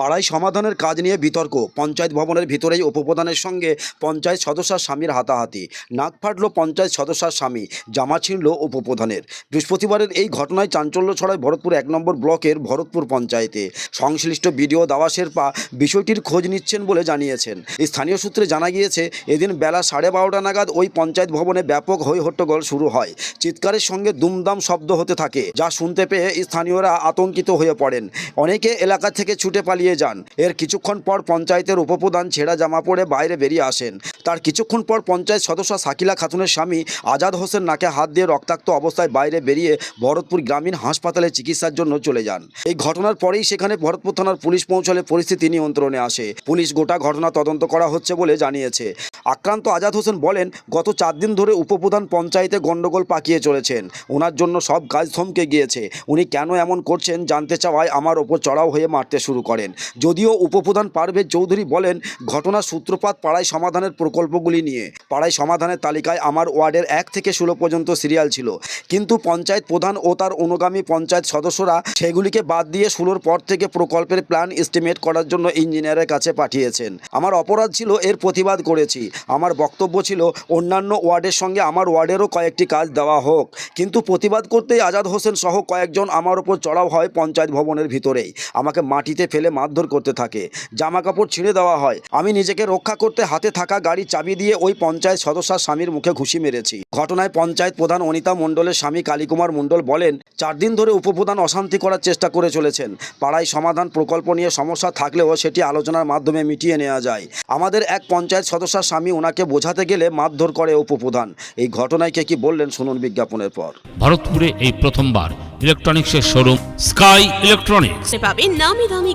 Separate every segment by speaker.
Speaker 1: পাড়ায় সমাধানের কাজ নিয়ে বিতর্ক। পঞ্চায়েত ভবনের ভিতরেই উপপ্রধানের সঙ্গে পঞ্চায়েত সদস্যার স্বামীর হাতাহাতি। নাক ফাটল পঞ্চায়েত সদস্যার স্বামী, জামা ছিঁড়ল উপপ্রধানের। বৃহস্পতিবারের এই ঘটনায় চাঞ্চল্য ছড়ায় ভরতপুর এক নম্বর ব্লকের ভরতপুর পঞ্চায়েতে। সংশ্লিষ্ট বিডিও দাওয়া শেরপা বিষয়টির খোঁজ নিচ্ছেন বলে জানিয়েছেন। স্থানীয় সূত্রে জানা গিয়েছে, এদিন বেলা সাড়ে বারোটা নাগাদ ওই পঞ্চায়েত ভবনে ব্যাপক হই হট্টগোল শুরু হয়। চিৎকারের সঙ্গে দুমদাম শব্দ হতে থাকে, যা শুনতে পেয়ে স্থানীয়রা আতঙ্কিত হয়ে পড়েন। অনেকে এলাকা থেকে ছুটে পালিয়ে যান। এর কিছুক্ষণ পর পঞ্চায়েতের উপপ্রধান ছেঁড়া জামা পরে বাইরে বেরিয়ে আসেন। তার কিছুক্ষণ পর পঞ্চায়েত সদস্য সাকিলা খাতুনের স্বামী আজাদ হোসেন নাকে হাত দিয়ে রক্তাক্ত অবস্থায় বাইরে বেরিয়ে ভরতপুর গ্রামীণ হাসপাতালে চিকিৎসার জন্য চলে যান। এই ঘটনার পরেই সেখানে ভরতপুর থানার পুলিশ পৌঁছলে পরিস্থিতি নিয়ন্ত্রণে আসে। পুলিশ গোটা ঘটনা তদন্ত করা হচ্ছে বলে জানিয়েছে। আক্রান্ত আজাদ হোসেন বলেন, গত চার দিন ধরে উপপ্রধান পঞ্চায়েতে গণ্ডগোল পাকিয়ে চলেছেন। ওনার জন্য সব কাজ থমকে গিয়েছে। উনি কেন এমন করছেন জানতে চাওয়ায় আমার ওপর চড়াও হয়ে মারতে শুরু করেন। যদিও উপপ্রধান পারভেজ চৌধুরী বলেন, ঘটনার সূত্রপাত পাড়ায় সমাধানের প্রকল্পগুলি নিয়ে। পাড়ায় সমাধানের তালিকায় আমার ওয়ার্ডের এক থেকে ষোলো পর্যন্ত সিরিয়াল ছিল। কিন্তু পঞ্চায়েত প্রধান ও তার অনুগামী পঞ্চায়েত সদস্যরা সেগুলিকে বাদ দিয়ে ষোলোর পর থেকে প্রকল্পের প্ল্যান এস্টিমেট করার জন্য ইঞ্জিনিয়ারের কাছে পাঠিয়েছেন। আমার অপরাধ ছিল, এর প্রতিবাদ করেছি। আমার বক্তব্য ছিল, অন্যান্য ওয়ার্ডের সঙ্গে আমার ওয়ার্ডেরও কয়েকটি কাজ দেওয়া হোক। কিন্তু প্রতিবাদ করতেই আজাদ হোসেন সহ কয়েকজন আমার ওপর চড়াও হয় পঞ্চায়েত ভবনের ভিতরেই। আমাকে মাটিতে ফেলে মারধর করতে থাকে। জামা কাপড় ছিঁড়ে দেওয়া হয়। আমি নিজেকে রক্ষা করতে হাতে থাকা গাড়ি চাবি দিয়ে ওই পঞ্চায়েত সদস্যার স্বামীর মুখে ঘুষি মেরেছি। ঘটনায় পঞ্চায়েত প্রধান অনিতা মণ্ডলের স্বামী কালীকুমার মণ্ডল বলেন চার দিন ধরে উপপ্রধান অশান্তি করার চেষ্টা করে চলেছেন। পাড়ায় সমাধান প্রকল্প নিয়ে সমস্যা থাকলেও সেটি আলোচনার মাধ্যমে মিটিয়ে নেওয়া যায়। আমাদের এক পঞ্চায়েত সদস্যার স্বামী ওনাকে বোঝাতে গেলে মারধর করে উপপ্রধান। এই ঘটনায় কে কি বললেন শুনুন বিজ্ঞাপনের পর।
Speaker 2: ভারতপুরে এই প্রথমবার ইলেকট্রনিক্সের শোরুম স্কাই ইলেকট্রনিক্স।
Speaker 3: নামি দামি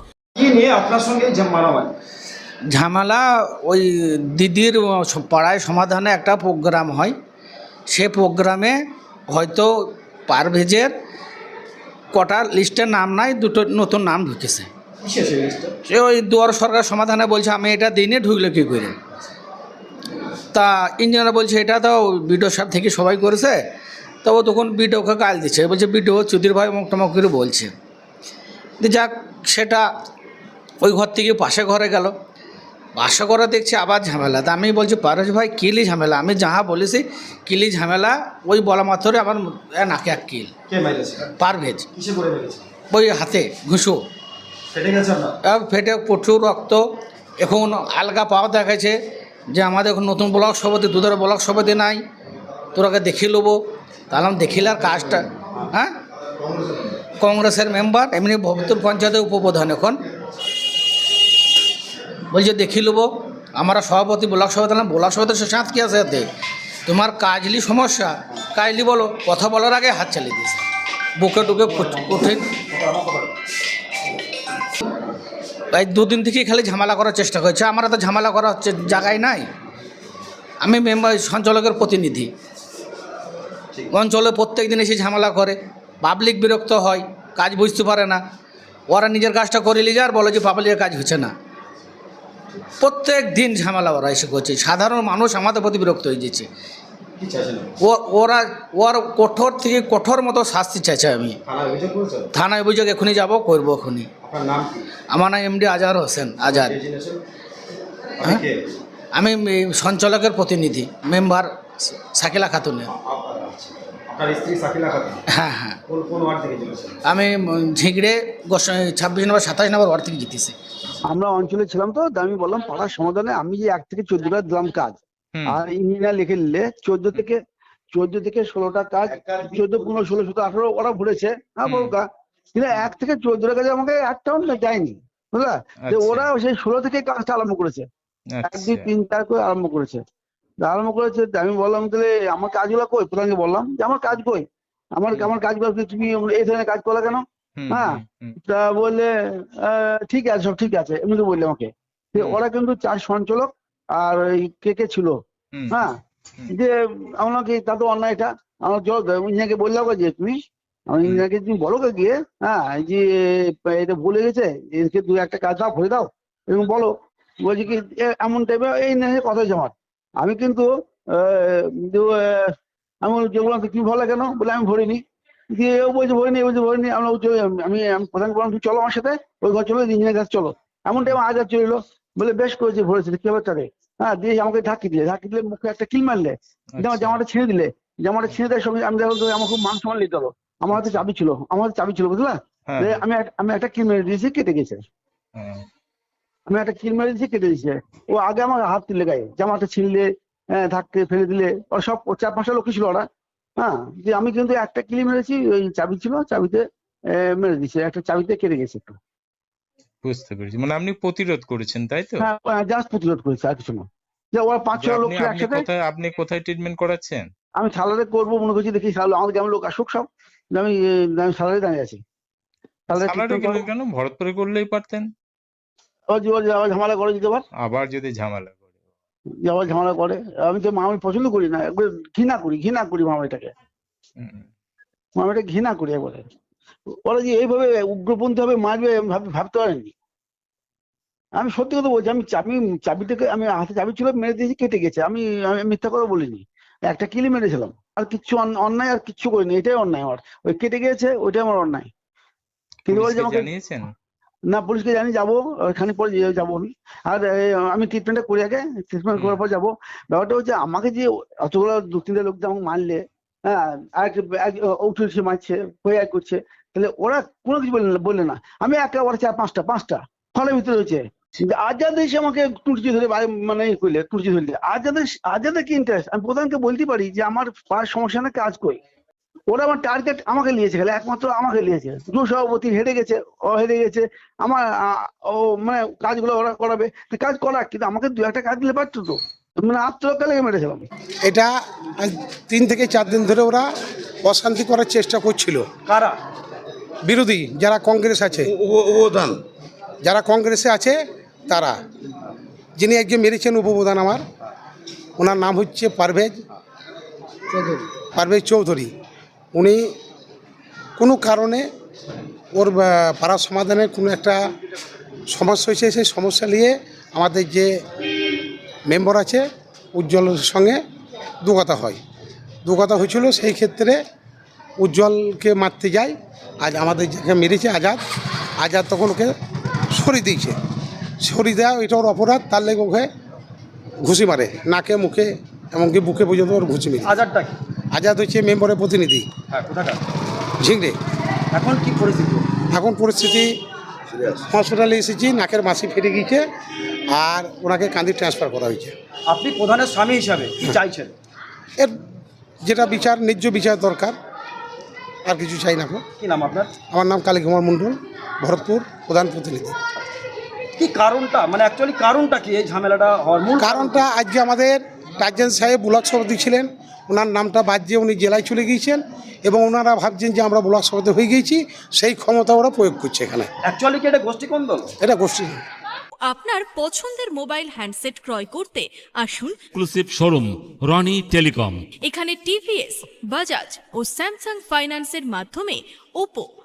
Speaker 1: কি নিয়ে আপনার সঙ্গে
Speaker 4: ঝামেলা ওই দিদির পাড়ায় সমাধানে একটা প্রোগ্রাম হয়। সে প্রোগ্রামে হয়তো পারভেজের কটা লিস্টের নাম নাই দুটো নতুন নাম ঢুকেছে। সে ওই দুয়ার সরকার সমাধানে বলছে আমি এটা দিনে ঢুকলে কী করে? তা ইঞ্জিনিয়ার বলছে এটা তো বিডিও সাহেব থেকে সবাই করেছে। তো ও তখন বিডিওকে গাল দিচ্ছে। বলছে বিডিও চুদির ভাই মুখ করে বলছে। যাক সেটা ওই ঘর থেকে পাশে ঘরে গেল। পাশে ঘরে দেখছি আবার ঝামেলা। তা আমি বলছি পারস ভাই কিলি ঝামেলা? আমি যাহা বলেছি কিলি ঝামেলা ওই বলা মাত্রই আমার নাকে এক কিল। পারভেজ
Speaker 1: করে
Speaker 4: ওই হাতে ঘুষো।
Speaker 1: ফেটে
Speaker 4: প্রচুর রক্ত। এখন আলগা পাওয়া দেখাচ্ছে যে আমাদের এখন নতুন ব্লক সভাপতি দুধের ব্লক সভাপতি নাই। তোরাকে দেখিয়ে নেব তাহলে আমি দেখিলে আর কাজটা হ্যাঁ? কংগ্রেসের মেম্বার এমনি ভবতুর পঞ্চায়েতের উপপ্রধান এখন। বলছে, দেখি নেব আমরা সভাপতি ব্লক সভাপতি না ব্লক সভাপতি সে সাঁত কি আছে এতে। তোমার কাজলি সমস্যা, কাজলি বলো, কথা বলার আগে হাত চালিয়ে দিয়েছে। বুকে টুকে কঠিন। এই দুদিন থেকেই খালি ঝামেলা করার চেষ্টা করছে। আমরা তো ঝামেলা করা হচ্ছে জায়গায় নাই। আমি মেম্বার, সঞ্চালকের প্রতিনিধি। অঞ্চলে প্রত্যেক দিন এসে ঝামেলা করে। পাবলিক বিরক্ত হয়, কাজ বুঝতে পারে না। ওরা নিজের কাজটা করে নিয়ে যায় আর বলে যে, পাবলিকের কাজ হচ্ছে না। প্রত্যেক দিন ঝামেলা ওরা এসে করছে। সাধারণ মানুষ আমাদের প্রতি বিরক্ত হয়ে যাচ্ছে। ওরা ওর কঠোর থেকে কঠোর মতো শাস্তি চাইছে আমি। থানায় অভিযোগ এখনই যাব করব এখনই। আমার নাম এমডি আজহার হোসেন আজাদ হ্যাঁ? আমি সঞ্চালকের প্রতিনিধি মেম্বার সাকিলা খাতুনের।
Speaker 1: আপনার স্ত্রী সাকিলা খাতুন।
Speaker 4: হ্যাঁ হ্যাঁ।
Speaker 1: কোন কোন ওয়ার্ড থেকে জিতেছেন
Speaker 4: আমি গোস- ছাব্বিশ নম্বর সাতাশ নম্বর ওয়ার্ড থেকে জিতেছি।
Speaker 5: আমরা অঞ্চলে ছিলাম তো আমি বললাম পাড়ার সমাধানে আমি যে এক থেকে চোদ্দটা দিলাম কাজ আর ইঞ্জিনিয়ার লিখে নিলে চোদ্দ থেকে চোদ্দ থেকে ষোলোটা কাজ চোদ্দ পনেরো ষোলো সতেরো আঠারো ওরা ভরেছে হ্যাঁ বলকা কিন্তু এক থেকে চোদ্দটা কাজে আমাকে একটাও না যায়নি বুঝলা? যে ওরা সেই ষোলো থেকে কাজটা আরম্ভ করেছে। এক দুই তিন চার করে আরম্ভ করেছে। আরম্ভ করেছে আমি বললাম তাহলে আমার কাজগুলো কই? প্রধানকে বললাম যে আমার কাজ কই? আমার আমার কাজ তুমি এই ধরনের কাজ করলে কেন? হ্যাঁ। তা বললে ঠিক আছে সব ঠিক আছে। এমনি বললে আমাকে। ওরা কিন্তু চার সঞ্চালক আর ওই কে কে ছিল। হ্যাঁ? যে আমরা কি তা তো অন্যায় এটা। আমার জল ইঞ্জিনিয়ারকে বললাম যে তুমি আমার। ইঞ্জিনিয়ারকে তুমি বলো গে গিয়ে হ্যাঁ যে এটা বলে গেছে এদেরকে দু একটা কাজ দাও ভরে দাও এবং বলো। বলছি কি এমন টাইপের এই নিয়ে কথা হয়েছে আমার। আমি কিন্তু আমি বললাম, যে বললাম তো তুমি ভরলে কেন বলে আমি ভরিনি। দিয়ে ও বলছে ভরিনি বলছে ভরিনি। আমরা আমি আমি প্রধান তুমি চলো আমার সাথে ওই ঘর চলো ইঞ্জিনিয়ার কাছে চলো। এমন টাইম আজ চলে এলো বলে বেশ করেছে ভরেছে কি হবে তারে হ্যাঁ দিয়ে আমাকে ঢাকি দিলে ঢাকি দিলে মুখে একটা কিল মারলে। আমার
Speaker 6: আচ্ছা।
Speaker 5: জামাটা ছিঁড়ে দিলে। জামাটা ছিঁড়ে দেওয়ার সঙ্গে আমি দেখো আমার খুব মান সম্মান নিতে হলো। আমার হাতে চাবি ছিল আমার হাতে চাবি ছিল বুঝলা?
Speaker 6: হ্যাঁ,
Speaker 5: আমি আমি একটা কিল মেরে দিয়েছি কেটে গেছে।
Speaker 6: হ্যাঁ,
Speaker 5: আমি একটা কিল মেরে দিয়েছি কেটে দিয়েছে। ও আগে আমার হাত তুলে গায়ে জামাটা ছিঁড়লে হ্যাঁ ধাক্কে ফেলে দিলে ওরা সব চার পাঁচটা লোক ছিল ওরা। হ্যাঁ যে আমি কিন্তু একটা কিল মেরেছি ওই চাবি ছিল চাবিতে মেরে দিয়েছি একটা চাবিতে কেটে গেছে একটু।
Speaker 6: বুঝতে পেরেছি। মানে আপনি প্রতিরোধ করেছেন তাই তো?
Speaker 5: হ্যাঁ জাস্ট প্রতিরোধ করেছে আর কিছু না। যে ওরা পাঁচ ছয় লোক একসাথে
Speaker 6: কোথায় আপনি কোথায় ট্রিটমেন্ট করাচ্ছেন?
Speaker 5: আমি সালাদে করব মনে করছি দেখি সালাদ আমাদের গ্রামের লোক আসুক সব। আমি আমি সালাদে দাঁড়িয়ে আছি।
Speaker 6: সালারে কেন? ভরতপুরে করলেই পারতেন।
Speaker 5: ও যে আবার ঝামেলা করে দিতে পার?
Speaker 6: আবার যদি ঝামেলা করে।
Speaker 5: আবার ঝামেলা করে? আমি তো মামি পছন্দ করি না। একবার ঘৃণা করি ঘৃণা করি মামিটাকে।
Speaker 6: হুম,
Speaker 5: ঘৃণা করি একবারে। ওরা যে এইভাবে উগ্রপন্থী হবে মারবে ভাবতে পারিনি। আমি সত্যি কথা বলছি আমি চাবি চাবিটাকে আমি হাতে চাবি ছিল মেরে দিয়েছি কেটে গেছে। আমি আমি মিথ্যা কথা বলিনি। একটা কিলি মেরেছিলাম। আর কিচ্ছু অন্যায় আর কিচ্ছু করিনি। এটাই অন্যায় আমার। ওই কেটে গেছে ওইটাই আমার অন্যায়। কিন্তু বলছে আমাকে
Speaker 6: জানিয়েছেন?
Speaker 5: না, পুলিশকে জানি যাব ওখানে পরে যাব আমি। আর আমি ট্রিটমেন্টটা করি আগে ট্রিটমেন্ট করার পর যাব। ব্যাপারটা হচ্ছে, আমাকে যে অতগুলো দু, তিনটে লোক যে আমাকে মারলে হ্যাঁ আর মারছে হয়ে করছে, তাহলে ওরা কোনো কিছু বললে না বললে না। আমি একা ওরা চার, পাঁচটা পাঁচটা, ফলের ভিতরে হয়েছে। আজাদ এসে আমাকে টুটছি ধরে মানে করলে টুটছি ধরলে আজাদের আজাদের কি ইন্টারেস্ট আমি প্রধানকে বলতে পারি যে, আমার পাড়ার সমস্যা না কাজ করি ওরা আমার টার্গেট আমাকে নিয়েছে খেলে একমাত্র আমাকে নিয়েছে। দু সভাপতি হেরে গেছে ও হেরে গেছে আমার আ, ও মানে কাজগুলো ওরা করাবে। তো কাজ করা কিন্তু আমাকে দু একটা কাজ দিলে পারতো তো। মানে আত্মরক্ষা লেগে মেরেছিলাম
Speaker 7: এটা তিন থেকে চার দিন ধরে ওরা অশান্তি করার চেষ্টা করছিল।
Speaker 8: কারা?
Speaker 7: বিরোধী যারা কংগ্রেস আছে।
Speaker 8: উপপ্রধান
Speaker 7: যারা কংগ্রেসে আছে তারা। যিনি একজন মেরেছেন উপপ্রধান আমার ওনার নাম হচ্ছে পারভেজ পারভেজ চৌধুরী। উনি কোনো কারণে ওর পাড়ার সমাধানের কোনো একটা সমস্যা হয়েছে, সেই সমস্যা নিয়ে আমাদের যে মেম্বার আছে উজ্জ্বলের সঙ্গে দু কথা হয়। দু কথা হয়েছিল সেই ক্ষেত্রে উজ্জ্বলকে মারতে যায়, আজ আমাদের যাকে মেরেছে আজাদ আজাদ তখন ওকে সরিয়ে দিয়েছে। সরিয়ে দেওয়া এটা ওর অপরাধ, তার লেগে ওকে ঘুষি মারে, নাকে, মুখে, এমনকি বুকে পর্যন্ত ওর ঘুষি মেরে।
Speaker 8: আজারটা কি?
Speaker 7: আজাদ হচ্ছে মেম্বারের প্রতিনিধি।
Speaker 8: হ্যাঁ কোথাকার?
Speaker 7: ঝিংড়ে।
Speaker 8: এখন কি পরিস্থিতি?
Speaker 7: এখন পরিস্থিতি হসপিটালে এসেছি নাকের মাসি ফেটে গিয়েছে আর ওনাকে কান্দি ট্রান্সফার করা হয়েছে।
Speaker 8: আপনি প্রধানের স্বামী হিসাবে কি চাইছেন?
Speaker 7: এর যেটা বিচার ন্যায্য বিচার দরকার আর কিছু চাই না।
Speaker 8: কি নাম আপনার?
Speaker 7: আমার নাম কালী কুমার মণ্ডল ভরতপুর প্রধান প্রতিনিধি।
Speaker 8: কি কারণটা? মানে অ্যাকচুয়ালি কারণটা কি এই ঝামেলাটা হওয়ার মূল
Speaker 7: কারণটা আজকে আমাদের টার্জেন সাহেব ব্লক সভাপতি ছিলেন ওনার নামটা বাদ দিয়ে উনি জেলায় চলে গিয়েছেন এবং ওনারা ভাবছেন যে আমরা ব্লক সভাতে হয়ে গিয়েছি সেই ক্ষমতা ওরা প্রয়োগ করছে এখানে।
Speaker 8: অ্যাকচুয়ালি কি এটা গোষ্ঠী কোন্দল?
Speaker 7: এটা গোষ্ঠী।
Speaker 9: আপনার পছন্দের মোবাইল হ্যান্ডসেট ক্রয় করতে আসুন।
Speaker 2: এক্সক্লুসিভ শোরুম রনি টেলিকম
Speaker 9: এখানে টিভিএস বাজাজ ও স্যামসাং ফাইন্যান্সের মাধ্যমে Oppo